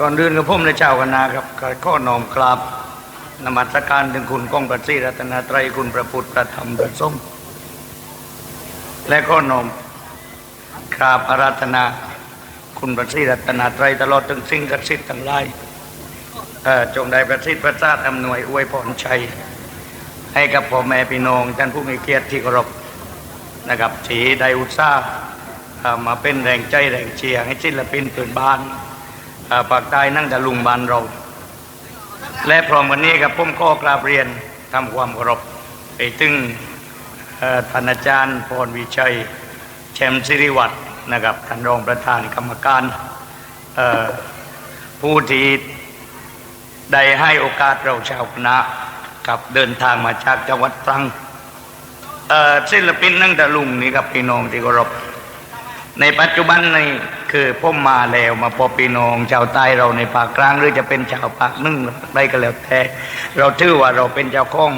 ก่อนอื่นกับผมในเจ้าคณะครับข้อน้อมกราบนมัสการถึงคุณกองประสีรัตนาไตรคุณพระพุทธพระธรรมพระสงฆ์และข้อน้อมกราบอาราธนาคุณพระศรีรัตนาไตรตลอดถึงสิ่งศักดิ์สิทธิ์ทั้งหลายจงได้ประสิทธิ์ประสาทอำนวยอวยพรชัย ให้กับพ่อแม่พี่น้องท่านผู้มีเกียรติที่เคารพนะครับที่ไดอุตส่ามาเป็นแรงใจแรงเชียร์ให้ศิลปินพื้นบ้าน ปากใต้นั่งตะลุงบ้านเรา และพร้อมวันนี้กับผมก็กราบเรียนทำความเคารพไปถึงท่านอาจารย์พรวิชัยแชมสิริวัตรนะครับท่านรองประธานกรรมการผู้ที่ได้ให้โอกาสเราชาวคณะกับเดินทางมาจากจังหวัดตรังศิลปินนั่งตะลุงนี่ครับพี่น้องที่เคารพในปัจจุบันใน คือผมมาแล้วมาพบพี่น้องชาวใต้เราในภาคกลาง หรือจะเป็นชาวภาคหนึ่งได้ก็แล้วแต่เราถือว่าเราเป็นเจ้าของ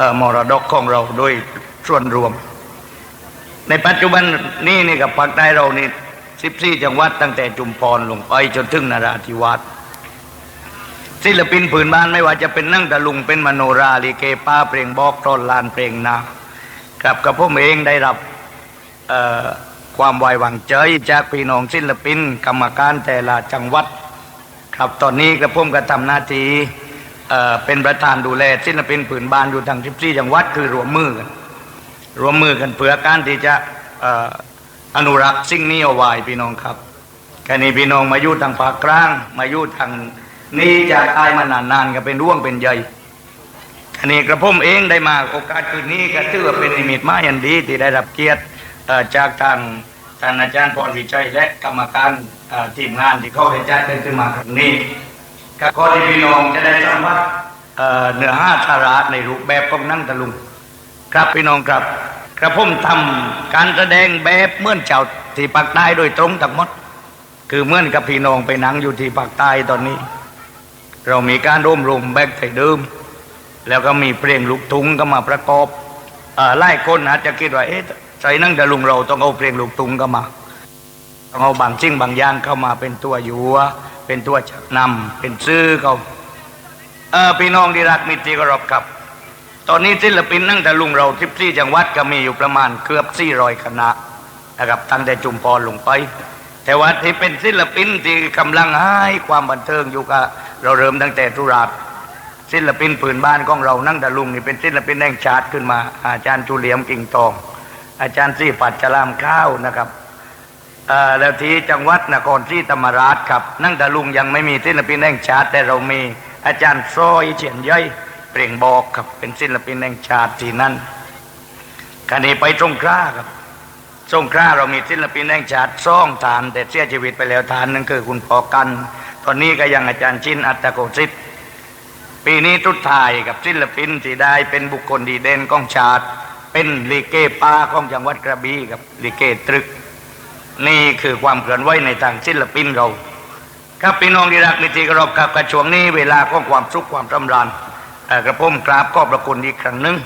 ออมรดกของเราโดยส่วนรวม ในปัจจุบันนี่นี่กับภาคใต้เรานี่สิบสี่จังหวัดตั้งแต่จุมพรลงไปจนถึงนราธิวาสศิลปินผืนบ้านไม่ว่าจะเป็นนั่งตะลุงเป็นมโนราลิเกป้าเพลงบอกตอนลานเพลงนากับกับผมเองได้รับเออ ความไว้วางใจจากพี่น้องศิลปิน กรรมการแต่ละจังหวัด ครับตอนนี้กระผมก็ทำหน้าที่เอ่อเป็นประธานดูแลศิลปินผืนบ้านอยู่ทั้ง14จังหวัดคือรวมมือกันรวมมือกันเพื่อการที่จะอนุรักษ์สิ่งนี้เอาไว้พี่น้องครับแค่นี้พี่น้องมาอยู่ทางภาคกลาง มาอยู่ทางนี้จากอายมานานๆก็เป็นร่วงเป็นใหญ่อันนี้กระผมเองได้มาโอกาสคืนนี้ก็ถือว่าเป็นนิมิตมายอันดีที่ได้รับเกียรติ จากทางท่านอาจารย์พรวิชัยและกรรมการทีมงานที่เขาได้จัดขึ้นมาครั้งนี้ก็ขอที่พี่น้องจะได้สัมผัสเอ่อเนื้อห้าสาระในรูปแบบของนั่งตะลุง ครับพี่น้องครับกระผมทำการแสดงแบบเมื่อนเจ้าที่ภาคใต้โดยตรงทั้งหมด คือเมื่อนกับพี่น้องไปนั่งอยู่ที่ภาคใต้ตอนนี้ เรามีการร่วมรวมแบกไถ่เดิม แล้วก็มีเพลงลูกทุ่งก็มาประกอบไล่คนอาจจะคิดว่าเอ๊ะ ใส่นั่งแต่ลุงเราต้องเอาเพลงลูกทุ่งก็มา ต้องเอาบางสิ่งบางอย่างเข้ามาเป็นตัวอยัวเป็นตัวชักนำเป็นซื้อเขาเออพี่น้องที่รักมิตรที่เคารพครับ ตอนนี้ศิลปินนั่งแต่ลุงเราทิพซี่จังหวัดก็มีอยู่ประมาณเกือบ400คณะนะครับตั้งแต่จุมพรลงไป แต่ว่าที่เป็นศิลปินที่กำลังให้ความบันเทิงอยู่กับเราเริ่มตั้งแต่ทุราชศิลปินปืนบ้านของเรานั่งแต่ลุงนี่เป็นศิลปินแห่งชาติขึ้นมา อาจารย์จูเลียมกิ่งทอง อาจารย์ซีปัดจรามข้าวนะครับแล้วที่จังหวัดนครศรีธรรมราชครับ นั่งต่ลุงยังไม่มีศิลปินแห่งชาติ แต่เรามีอาจารย์ซอยเฉียนย่อยเปล่งบอกครับ เป็นศิลปินแห่งชาติที่นั่นคราวนี้ไปสงขลาครับสงขลาเรามีศิลปินแห่งชาติซ่องฐาน แต่เสียชีวิตไปแล้วฐานนั่นคือคุณปอกัน ตอนนี้ก็ยังอาจารย์ชินอัตโกสิทธิ์ปีนี้ทุดทายกับศิลปินที่ได้เป็นบุคคลดีเด่นของชาติ เป็นลิเกป้าของจังหวัดกระบี่กับลิเกตรึก นี่คือความเคลื่อนไหวในทางศิลปินเรา ครับพี่น้องที่รักนิติกรบกับกระช่วงนี้เวลาของความสุขความสำราญเอ่อกระผมกราบขอบพระคุณอีกครั้งหนึ่ง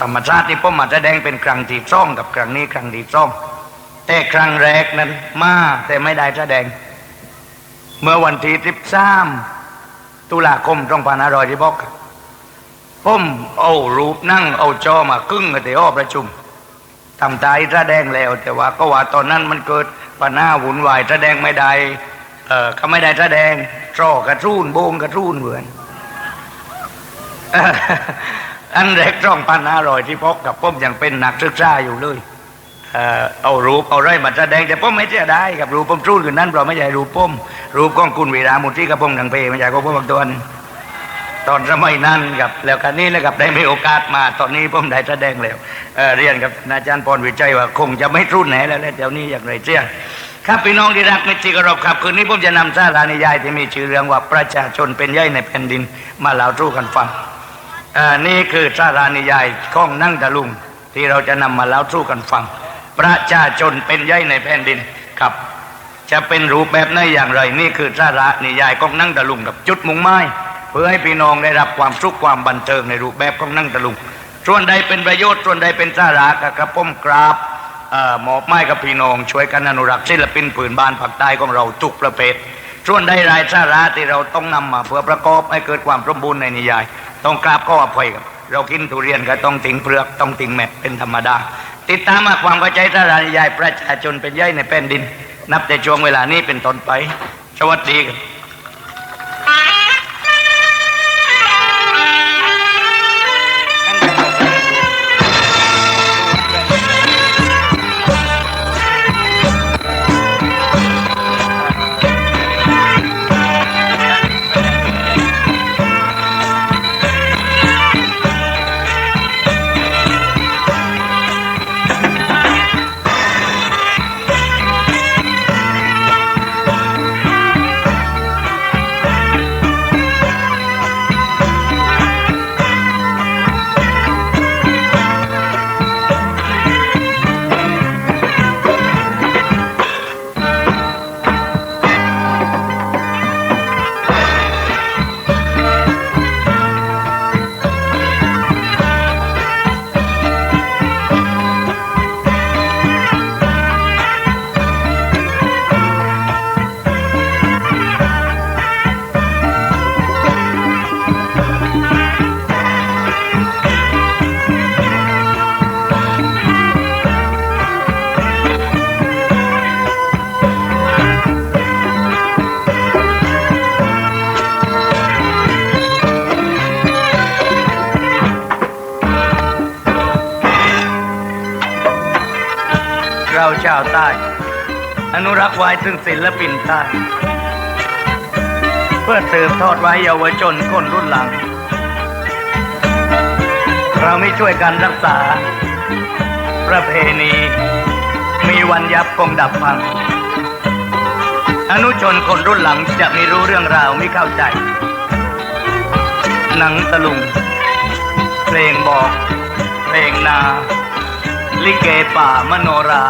ธรรมชาติที่ผมมาแสดงเป็นครั้งที่สองกับครั้งนี้ครั้งที่สองแต่ครั้งแรกนั้นมาแต่ไม่ได้แสดง เมื่อวันที่สิบสามตุลาคมสองพันารอยที่บอก ผมเอารูปนั่งเอาจอมากึ่งกับที่อ้อประชุมทำใจแดงแล้ว แต่ว่าก็ว่าตอนนั้นมันเกิดปัญหาวุ่นวายระแดงไม่ได้เออเขาไม่ได้ระแดงตรอกระทูนโบงกระทูนเหมือนอันแรกช่องพันห้ารอยที่พกกับผมยังเป็นนักศึกษาอยู่เลยเออเอารูปเอาไรมาแสดงแต่ผมไม่เสียดายกับรูปผมจู้คืนนั้นเราไม่ใช่รูปผมรูปของคุณวีรามุที่กับผมดังเพไม่ใช่ของผมบางตัวนั้น ตอนสมัยนั้นกับแล้วกันนี้แล้วกับได้มีโอกาสมา ตอนนี้ผมได้แสดงแล้วเเรียนกับอาจารย์พรวิจัยว่าคงจะไม่รุ่นไหนแล้วแหละเดี๋ยวนี้อย่างไรเสียครับพี่น้องที่รักมิตรที่เคารพครับคืนนี้ผมจะนำสารานิยายที่มีชื่อเรื่องว่าประชาชนเป็นใหญ่ในแผ่นดินมาเล่าสู่กันฟังนี่คือสารานิยายของนั่งตะลุงที่เราจะนำมาเล่าสู่กันฟัง ประชาชนเป็นใหญ่ในแผ่นดินครับ จะเป็นรูปแบบไหนอย่างไร นี่คือสาระนิยายของนั่งตะลุงกับจุดมุ่งหมาย พื่อให้พี่น้องได้รับความสุขความบันเทิงในรูปแบบของนั่งตะลุง ส่วนใดเป็นประโยชน์ ส่วนใดเป็นสาระกับกระผมกราบหมอบไม้กับพี่น้องช่วยกันอนุรักษ์ศิลปินผืนบ้านภาคใต้ของเราทุกประเภท ส่วนใดรายสาระที่เราต้องนำมาเพื่อประกอบให้เกิดความสมบูรณ์ในนิยาย ต้องกราบข้ออภัยครับเรากินทุเรียนก็ต้องติงเปลือกต้องติงแม็ดเป็นธรรมดา ติดตามมาความเข้าใจสาระนิยายประชาชนเป็นใหญ่ในแผ่นดิน นับแต่ช่วงเวลานี้เป็นต้นไป สวัสดีครับ ชาวใต้ อนุรักษ์ไว้ซึ่งศิลปินใต้ เพื่อสืบทอดไว้เยาวชนคนรุ่นหลัง เราไม่ช่วยกันรักษา ประเพณี มีวันยับคงดับพัง อนุชนคนรุ่นหลังจะไม่รู้เรื่องราวไม่เข้าใจ หนังตะลุง เพลงบอก เพลงนาลิเกป่ามโนรา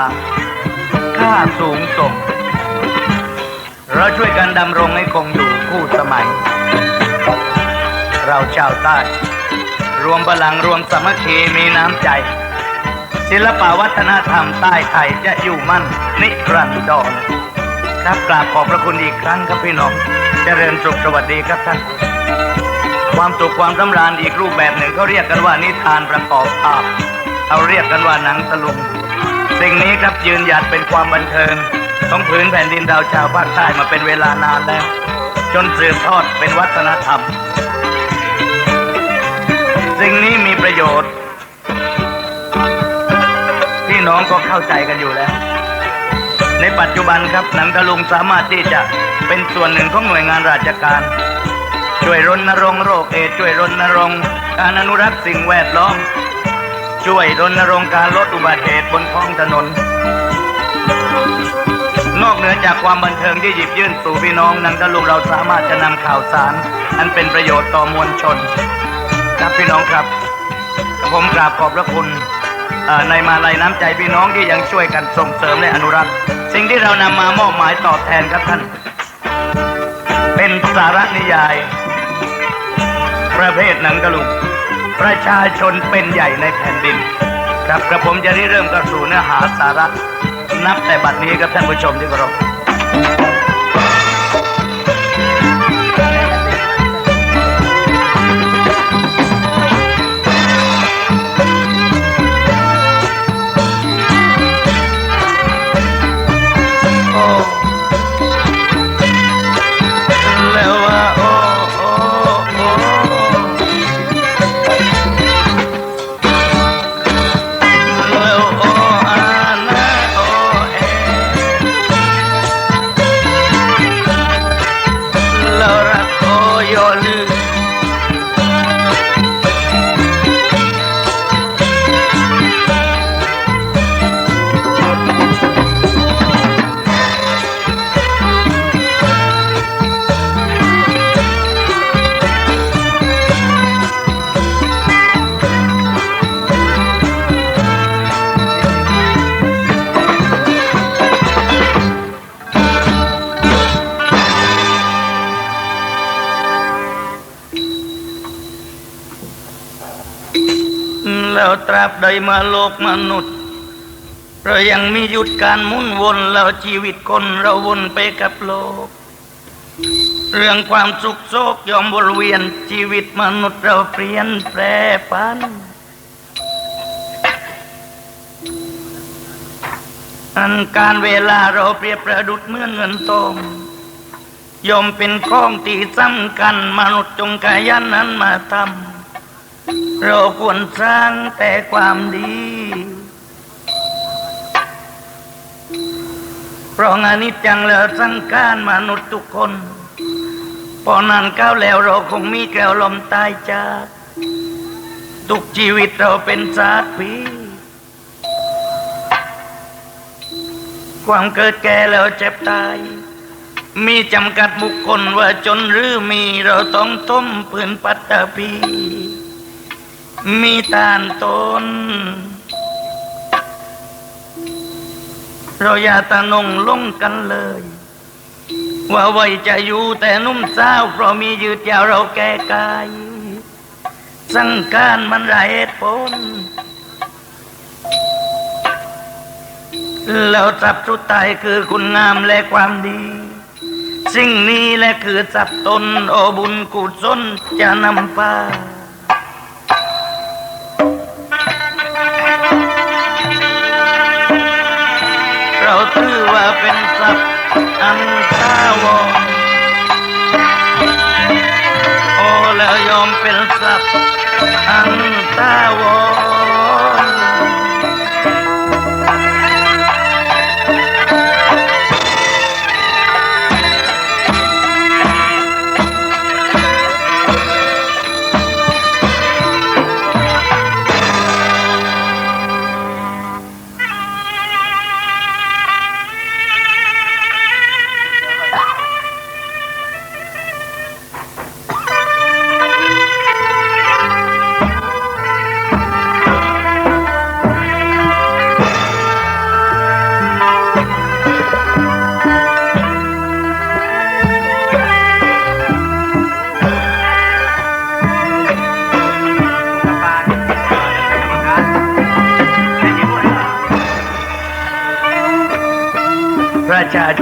ค่าสูงส่ง เราช่วยกันดำรงให้คงอยู่คู่สมัย เราชาวใต้ รวมพลังรวมสามัคคีมีน้ำใจ ศิลปวัฒนธรรมใต้ไทยจะอยู่มั่นนิรันดรครับกราบขอบพระคุณอีกครั้งครับพี่น้องจเจริญสุขสวัสดีครับท่าน ความสุขความสำราญอีกรูปแบบหนึ่งเขาเรียกกันว่านิทานประกอบภาพเขาเรียกกันว่าหนังตะลุง สิ่งนี้ครับยืนหยัดเป็นความบันเทิงของผืนแผ่นดินเราชาวภาคใต้มาเป็นเวลานานแล้ว จนสืบทอดเป็นวัฒนธรรม สิ่งนี้มีประโยชน์พี่น้องก็เข้าใจกันอยู่แล้ว ในปัจจุบันครับหนังตะลุงสามารถที่จะเป็นส่วนหนึ่งของหน่วยงานราชการ ช่วยรณรงค์โรคเอดช่วยรณรงค์การอนุรักษ์สิ่งแวดล้อม ช่วยรณรงค์การลดอุบัติเหตุบนท้องถนน นอกเหนือจากความบันเทิงที่หยิบยื่นสู่พี่น้องหนังตะลุงเราสามารถจะนำข่าวสาร อันเป็นประโยชน์ต่อมวลชนครับพี่น้องครับ ผมกราบขอบพระคุณในมาลัยน้ำใจพี่น้องที่ยังช่วยกันส่งเสริมและอนุรักษ์ สิ่งที่เรานำมามอบหมายตอบแทนครับท่าน เป็นสาระนิยาย ประเภทหนังตะลุง ประชาชนเป็นใหญ่ในแผ่นดิน ครับกระผมจะได้เริ่มกระสู่เนื้อหาสาระ นับแต่บัดนี้ครับท่านผู้ชมที่เคารพ แล้วตราบใดมาโลกมนุษย์ เรายังมีหยุดการมุนวนแล้วชีวิตคนเราวนไปกับโลก เรื่องความสุขโศกยอมวนเวียนชีวิตมนุษย์เราเปลี่ยนแปรผันอันการเวลาเราเปรียบประดุดเหมือนเงินทองยอมเป็นข้องที่สำคัญมนุษย์จงขยันนั้นมาทำ เราควรสร้างแต่ความดี เพราะงานนี้จังแล้วสังการมนุษย์ทุกคน พอนั้นก้าวแล้วเราคงมีแก้วลมตายจากทุกชีวิตเราเป็นสาสผีความเกิดแก่แล้วเจ็บตาย มีจำกัดบุคคลว่าจนหรือมีเราต้องต้มปืนปัตตภี มีตานตนเราอย่าตะนงลงกันเลย ว่าไว้จะอยู่แต่นุ่มสาเพราะมียืดยาวเราแก่กาย สังการมันไรเหตุผลแล้วทรัพย์สุดท้ายคือคุณงามและความดี สิ่งนี้และคือทรัพย์ตนโอบุญกุศลจะนำพาาถือว่าเป็นทรัพย์อันตาวรโอ้แล้วยอมเป็นทรัพย์อันตาวร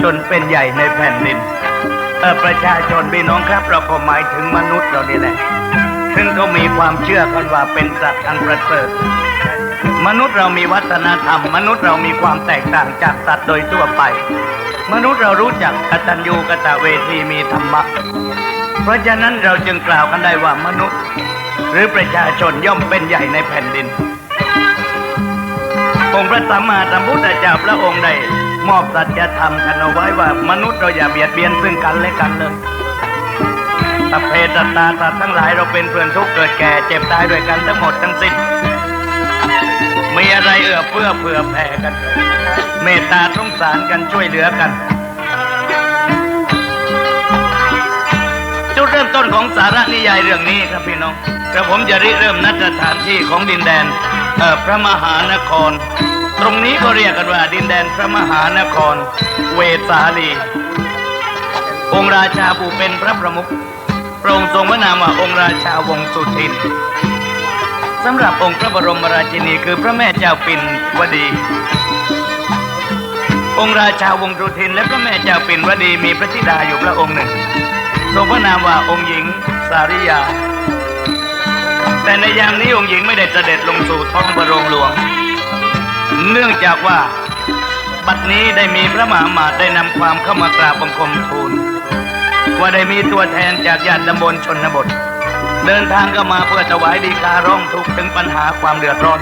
ชนเป็นใหญ่ในแผ่นดินเออประชาชนพี่น้องครับ เราก็หมายถึงมนุษย์เรานี่แหละซึ่งเขามีความเชื่อกันว่าเป็นสัตว์อันประเสริฐมนุษย์เรามีวัฒนธรรม มนุษย์เรามีความแตกต่างจากสัตว์โดยทั่วไป มนุษย์เรารู้จักกตัญญูกตเวทีมีธรรมะ เพราะฉะนั้นเราจึงกล่าวกันได้ว่ามนุษย์ หรือประชาชนย่อมเป็นใหญ่ในแผ่นดินองค์พระสัมมาสัมพุทธเจ้าพระองค์ได้ มอบสัจธรรมกันเอาไว้ว่ามนุษย์เราอย่าเบียดเบียนซึ่งกันและกันเลยสัพเพสัตตาสัตว์ทั้งหลายเราเป็นเพื่อนทุกข์เกิดแก่เจ็บตายด้วยกันทั้งหมดทั้งสิ้นมีอะไรเอื้อเฟื้อเผื่อแผ่กัน เมตตาสงสารกันช่วยเหลือกัน จุดเริ่มต้นของสาระนิยายเรื่องนี้ครับพี่น้องกระผมจะริเริ่มนัดสถานที่ของดินแดนพระมหานคร ตรงนี้ก็เรียกกันว่าดินแดนพระมหานคร เวสาลี องค์ราชาผู้เป็นพระประมุขพระองค์ทรงพระนามว่าองค์ราชาวงสุทินสำหรับองค์พระบรมราชินีคือพระแม่เจ้าปิ่นวดี องค์ราชาวงสุทิน และพระแม่เจ้าปิ่นวดีมีพระธิดาอยู่พระองค์หนึ่ง ทรงพระนามว่าองค์หญิงสาริยา แต่ในยามนี้องค์หญิงไม่ได้เสด็จลงสู่ท้องพระโรงหลวง เนื่องจากว่า บัดนี้ได้มีพระมหามาตได้นำความเข้ามากราบบังคมทูล ว่าได้มีตัวแทนจากญาติตำบลชนบท เดินทางเข้ามาเพื่อถวายดีการ้องทุกข์ถึงปัญหาความเดือดร้อน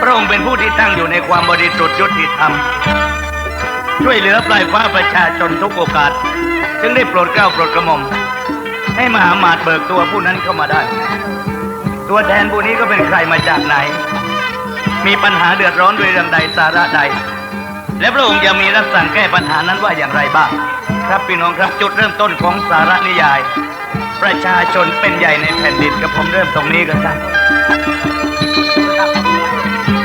พระองค์เป็นผู้ที่ตั้งอยู่ในความบริสุทธิ์ยุติธรรม ช่วยเหลือปลายฟ้าประชาชนทุกโอกาส จึงได้โปรดเกล้าโปรดกระหม่อมให้มหามาตเบิกตัวผู้นั้นเข้ามาได้ ตัวแทนผู้นี้ก็เป็นใครมาจากไหน มีปัญหาเดือดร้อนด้วยเรื่องใดสาระใด และพระองค์จะมีรับสั่งแก้ปัญหานั้นว่าอย่างไรบ้าง ครับพี่น้องครับจุดเริ่มต้นของสาระนิยาย ประชาชนเป็นใหญ่ในแผ่นดินกับผมเริ่มตรงนี้กันครับ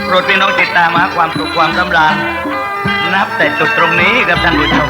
โปรดพี่น้องติดตามหาความสุขความสำราญนับแต่จุดตรงนี้กับท่านผู้ชม